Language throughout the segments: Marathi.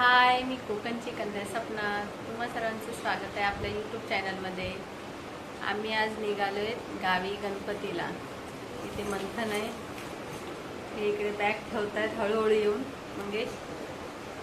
हाय मी कोकणची कन्या सपना. तुम्हा सर्वांचं स्वागत आहे आपल्या यूट्यूब चॅनलमध्ये आम्ही आज निघालो आहे गावी गणपतीला. इथे मंथन आहे. हे इकडे बॅग आहेत हळूहळू येऊन मंगेश.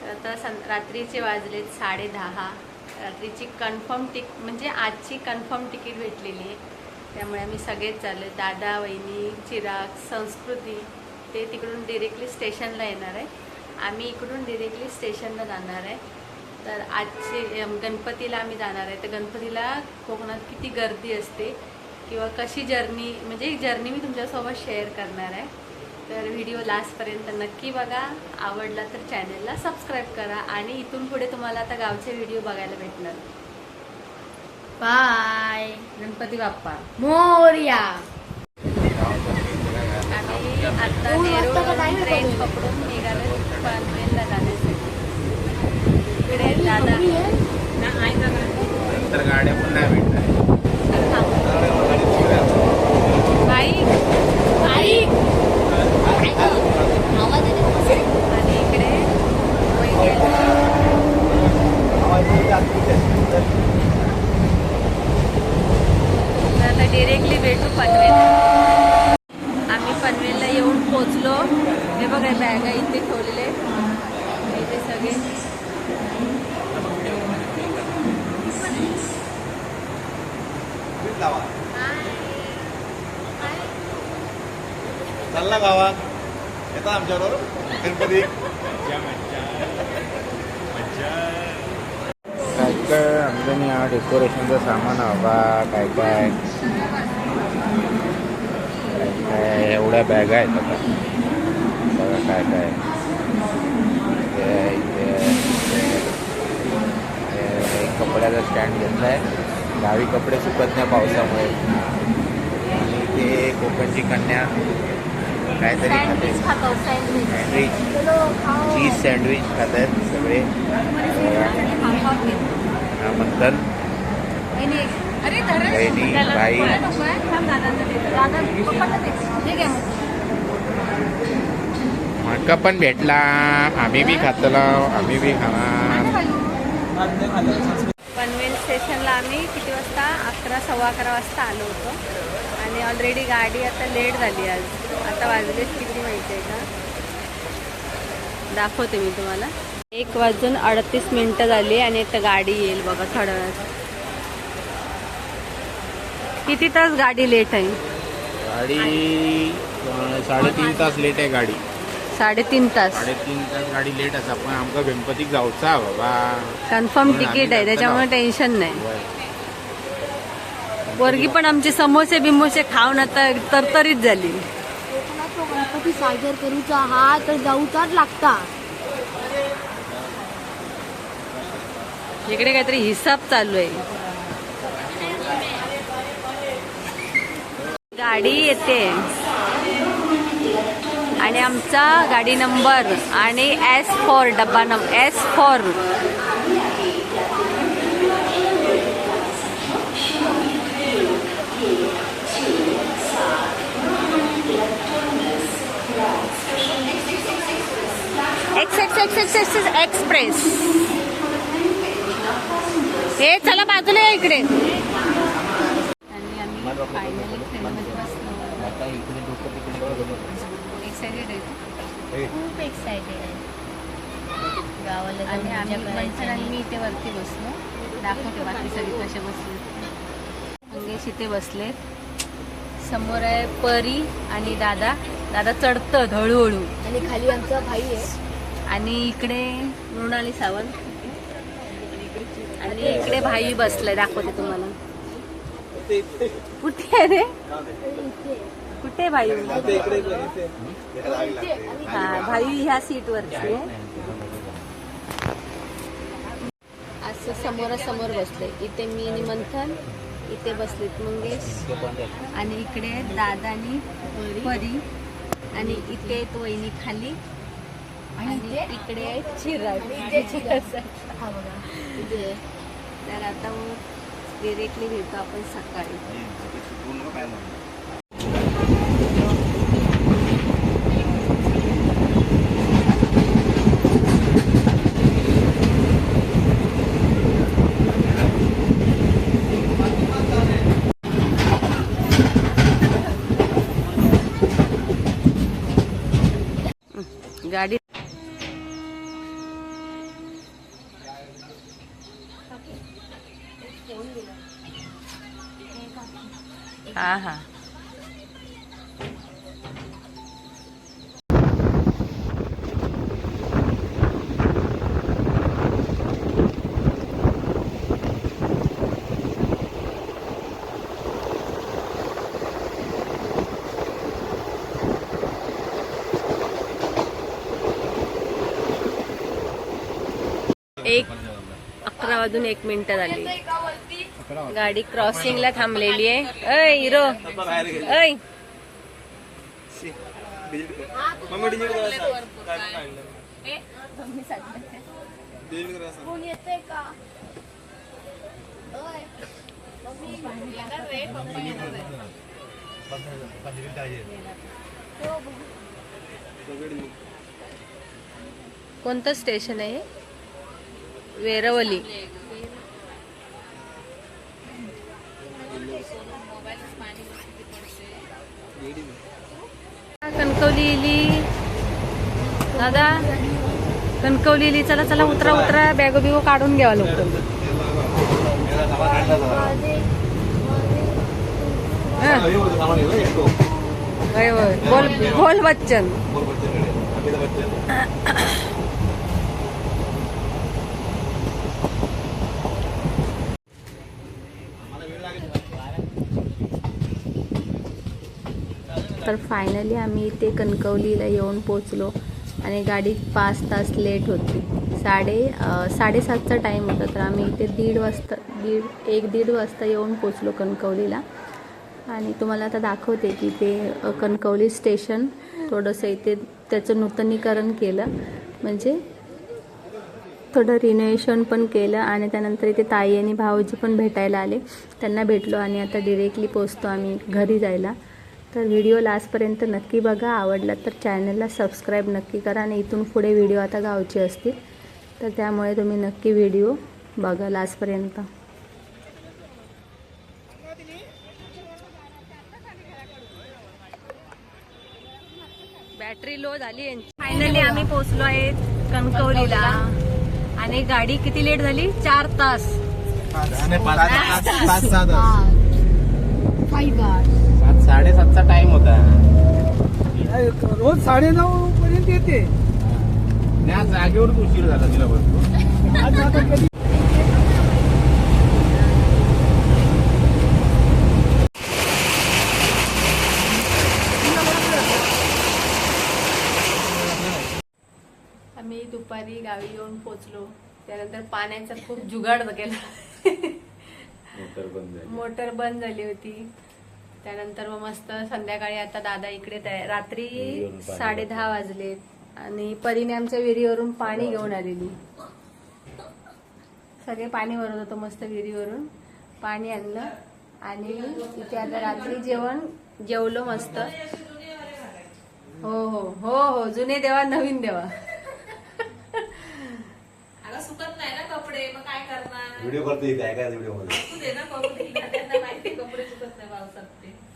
तर आता सं रात्रीचे वाजलेत साडे दहा. रात्रीची कन्फर्म तिक म्हणजे आजची कन्फर्म तिकीट भेटलेली आहे. त्यामुळे आम्ही सगळेच चाललो दादा वहिनी चिराग संस्कृती ते तिकडून डिरेक्टली स्टेशनला येणार आहे. आम्ही इकडून डिरेक्टली स्टेशनला जाणार आहे. तर आजचे गणपतीला आम्ही जाणार आहे. तर गणपतीला कोकणात किती गर्दी असते किंवा कशी जर्नी म्हणजे जर्नी मी तुमच्यासोबत शेअर करणार आहे. तर व्हिडिओ लास्टपर्यंत नक्की बघा. आवडला तर चॅनलला सबस्क्राईब करा आणि इथून पुढे तुम्हाला आता गावचे व्हिडिओ बघायला भेटणार. बाय गणपती बाप्पा. मोर्या. आम्ही आता ट्रेन? पकडून पनवेलला जाण्यासाठी इकडे दादा नंतर गाड्या पण नाही भेटणार बाईक बाईक आणि इकडे आता डिरेक्टली भेटू पनवेल आम्ही पनवेलला येऊन पोचलो. हे बघा बॅगा इथे ठेवलेले इथे सगळे चालला गावात. येतात आमच्याबरोबर? गणपती. काय काय आमच्यानी हा डेकोरेशनचं सामान हवा काय काय. काय काय एवढ्या बॅगा आहेत आता. बघा काय काय. कपड्याचा स्टँड घेतला आहे गावी कपडे सुकत नाही पावसामुळे. आणि इथे कोकणची कन्या. काहीतरी खाते. सँडविच खातो सँडविच चीज सँडविच खात आहेत सगळे. हा मंथन वहिनी, बाई. माका पण भेटला. आम्ही बी खातलो. आम्ही बी खाणार. पनवेल स्टेशनला आम्ही किती वाजता? अकरा सव्वा अकरा वाजता आलो होतो. आणि ऑलरेडी गाडी आता लेट झाली आज. आता वाजलेत किती माहिती आहे का? दाखवते मी तुम्हाला. एक वाजून अडतीस मिनटं झाली आणि आता गाडी येईल बघा थोड्या वेळात. किती तास गाडी लेट आहे? गाडी साडेतीन तास लेट आहे गाडी. साडेतीन तास. साडेतीन तास गाडी लेट असा. पण आमका गणपतीक जाऊचा बाबा. कन्फर्म तिकीट आहे त्याच्यामुळे. टेन्शन नाही. पोरगी पण आमचे समोसे बिमोसे खाऊन आता तरतरीत झाली. कोकणात तो गणपती साजर करूचा हा तर जाऊचाच लागता. इकडे काहीतरी हिसाब चालू आहे. गाडी येते. आणि आमचा गाडी नंबर आणि एस फोर डब्बा नंबर एस फोर एक्सप्रेस हे चला बाजूला या इकडे. खूप एक्सायटेड आहे. गावाला आणि आम्ही आणि मी इथे वरती बसलो. दाखवते बाकी सगळे कसे बसले. मंगेश इथे बसले. समोर आहे परी आणि दादा. दादा चढतं हळूहळू. आणि खाली आमचा भाई आहे. आणि इकडे मृणाली सावंत. आणि इकडे भाई बसलाय दाखवते तुम्हाला. कुठे आहे रे? कुठे भाई? हा भाई ह्या सीट वरती असं समोरासमोर बसले. इथे मी आणि मंथन इथे बसलेत मंगेश. आणि इकडे दादानी आणि परी. आणि इथे तो वहिनी खाली. आणि इकडे आहे हा बघा. इथे आहे. तर आता मग डिरेक्टली भेटू आपण सकाळी. हा हा. वाजून एक मिनिट झाली. गाडी क्रॉसिंगला थांबलेली आहे. अय हिरो. अय कोणतं स्टेशन आहे वेरवली. कणकवली इली दादा कणकवली चला चला उतरा उतरा. बॅगो बिगो काढून घ्यावा लोक बोल बोल बच्चन. तर फायनली आम्ही इथे कणकवलीला येऊन पोचलो आणि गाडी पाच तास लेट होती. साडे साडेसातचा टाईम होता तर आम्ही इथे दीड वाजता दीड एक दीड वाजता येऊन पोचलो कणकवलीला. आणि तुम्हाला आता दाखवते की ते कणकवली स्टेशन थोडंसं इथे त्याचं नूतनीकरण केलं. म्हणजे थोडं रिनोव्हेशन पण केलं आणि त्यानंतर इथे ताई आणि भाऊजी पण भेटायला आले. त्यांना भेटलो आणि आता डिरेक्टली पोचतो आम्ही घरी जायला. तर व्हिडिओ लास्टपर्यंत नक्की बघा. आवडला तर चॅनलला सबस्क्राईब नक्की करा आणि इथून पुढे व्हिडिओ आता गावचे असतील. तर त्यामुळे तुम्ही नक्की व्हिडिओ बघा लास्टपर्यंत. बॅटरी लो झाली फायनली आम्ही पोहोचलो आहे कणकवलीला. आणि गाडी किती लेट झाली? चार तास. hours. साडेसातचा टाइम होता. रोज साडेनऊ पर्यंत येते त्या जागेवर उशीर झाला तिला बसतो आम्ही दुपारी गावी येऊन पोचलो त्यानंतर पाण्याचा खूप जुगाड केला मोटर बंद झाली. मोटर बंद झाली होती. त्यानंतर मग मस्त संध्याकाळी आता दादा इकडे रात्री साडे दहा वाजले आणि परीने आमच्या विहिरीवरून पाणी घेऊन आलेली. सगळे पाणी भरत होतो मस्त विहिरीवरून. पाणी आणलं. आणि इथे आता रात्री जेवण जेवलो मस्त. हो हो हो हो. जुने देवा नवीन देवा. सुकत नाही ना कपडे. मग काय करणार? व्हिडिओ करतो काय? काय व्हिडिओ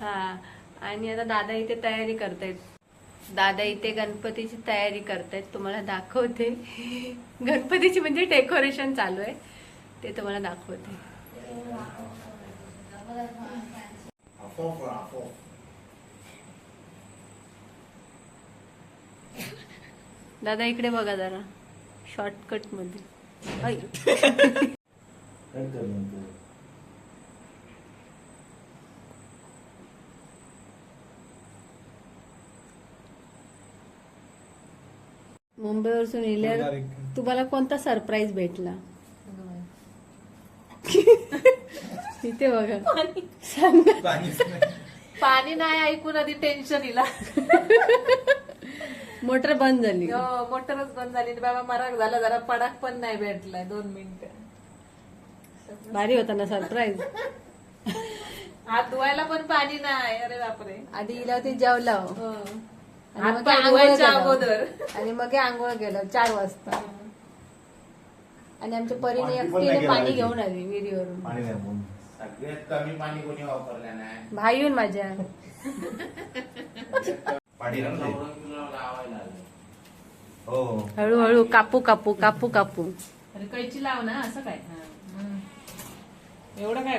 हा. आणि आता दादा इथे तयारी करतायत. दादा इथे गणपतीची तयारी करतायत. तुम्हाला दाखवते. गणपतीची म्हणजे डेकोरेशन चालू आहे. ते तुम्हाला दाखवते. दादा इकडे बघा जरा. शॉर्टकटमध्ये. मुंबईवरून येल्यावर तुम्हाला कोणता सरप्राईज भेटला? इथे बघा. सांगा. पाणी. नाही ऐकून आधी टेन्शन इला मोटर बंद झाली. हो, मोटरच बंद झाली. बाबा मराक झाला. जरा पडाक पण नाही भेटलाय. दोन मिनिटं. भारी होता ना सरप्राईज हात धुवायला पण पाणी नाही. अरे बापरे. आधी इला होती जेवलाव हो. आणि मग आंघोळ धुवायच्या केलं. अगोदर. आणि मग हे आंघोळ केलं चार वाजता. आणि आमच्या परीने पाणी पण एकटीने पाणी घेऊन आली विहिरीवरून. पाणी नाही म्हणून. सगळ्यात कमी पाणी कोणी वापरलं नाही. भाईहून माझ्या. पाणी हो. हळूहळू कापू कापू कापू कापू. अरे कैची लाव ना असं काय? हा. हम्म. एवढं काय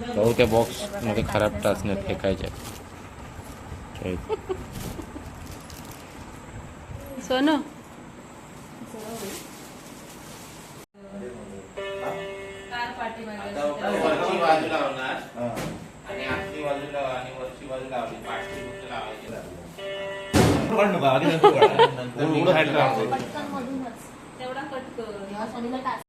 गोष्ट लावायची नंतर निघायला लावायची. पटकन मधूनच. तेवढा कट